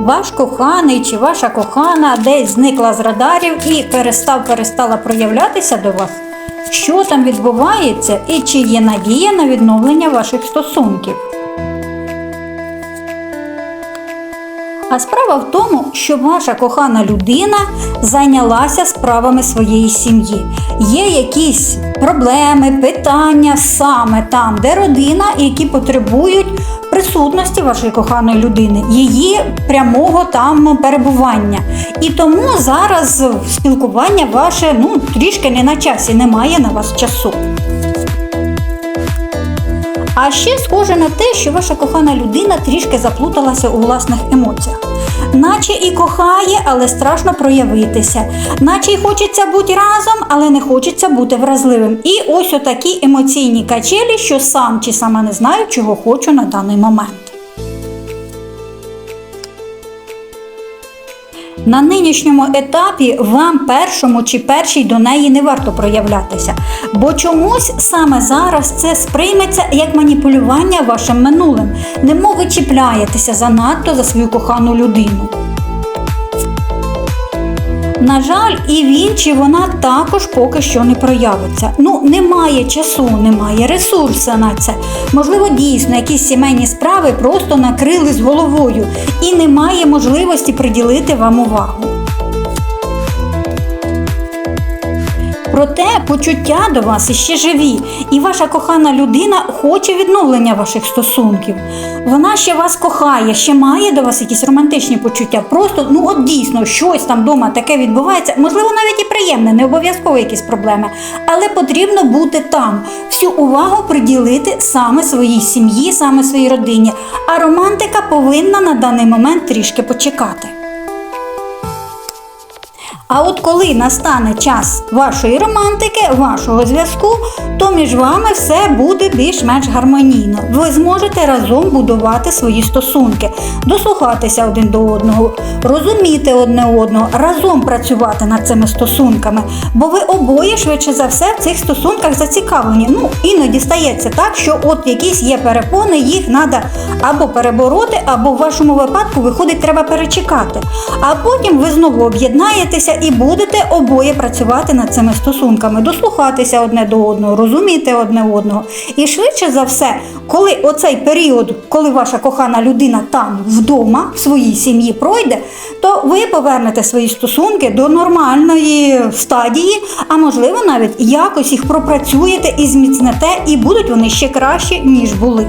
ваш коханий чи ваша кохана десь зникла з радарів і перестав перестала проявлятися до вас? Що там відбувається і чи є надія на відновлення ваших стосунків? А справа в тому, що ваша кохана людина зайнялася справами своєї сім'ї. Є якісь проблеми, питання саме там, де родина, які потребують присутності вашої коханої людини, її прямого там перебування. І тому зараз спілкування ваше ну трішки не на часі, немає на вас часу. А ще схоже на те, що ваша кохана людина трішки заплуталася у власних емоціях. Наче і кохає, але страшно проявитися. Наче й хочеться бути разом, але не хочеться бути вразливим. І ось отакі емоційні качелі, що сам чи сама не знаю, чого хочу на даний момент. На нинішньому етапі вам першому чи першій до неї не варто проявлятися, бо чомусь саме зараз це сприйметься як маніпулювання вашим минулим, немов ви чіпляєтеся занадто за свою кохану людину. На жаль, і він чи вона також поки що не проявиться. Ну, немає часу, немає ресурсу на це. Можливо, дійсно, якісь сімейні справи просто накрили з головою і немає можливості приділити вам увагу. Проте почуття до вас іще живі, і ваша кохана людина хоче відновлення ваших стосунків. Вона ще вас кохає, ще має до вас якісь романтичні почуття. Просто ну от дійсно щось там вдома таке відбувається. Можливо, навіть і приємне, не обов'язково якісь проблеми. Але потрібно бути там, всю увагу приділити саме своїй сім'ї, саме своїй родині. А романтика повинна на даний момент трішки почекати. А от коли настане час вашої романтики, вашого зв'язку, то між вами все буде більш-менш гармонійно. Ви зможете разом будувати свої стосунки, дослухатися один до одного, розуміти одне одного, разом працювати над цими стосунками, бо ви обоє швидше за все в цих стосунках зацікавлені. Ну, іноді стається так, що от якісь є перепони, їх треба або перебороти, або в вашому випадку виходить, треба перечекати. А потім ви знову об'єднаєтеся і будете обоє працювати над цими стосунками, дослухатися одне до одного, розуміти одне одного. І швидше за все, коли оцей період, коли ваша кохана людина там вдома, в своїй сім'ї пройде, то ви повернете свої стосунки до нормальної стадії, а можливо навіть якось їх пропрацюєте і зміцнете, і будуть вони ще кращі, ніж були.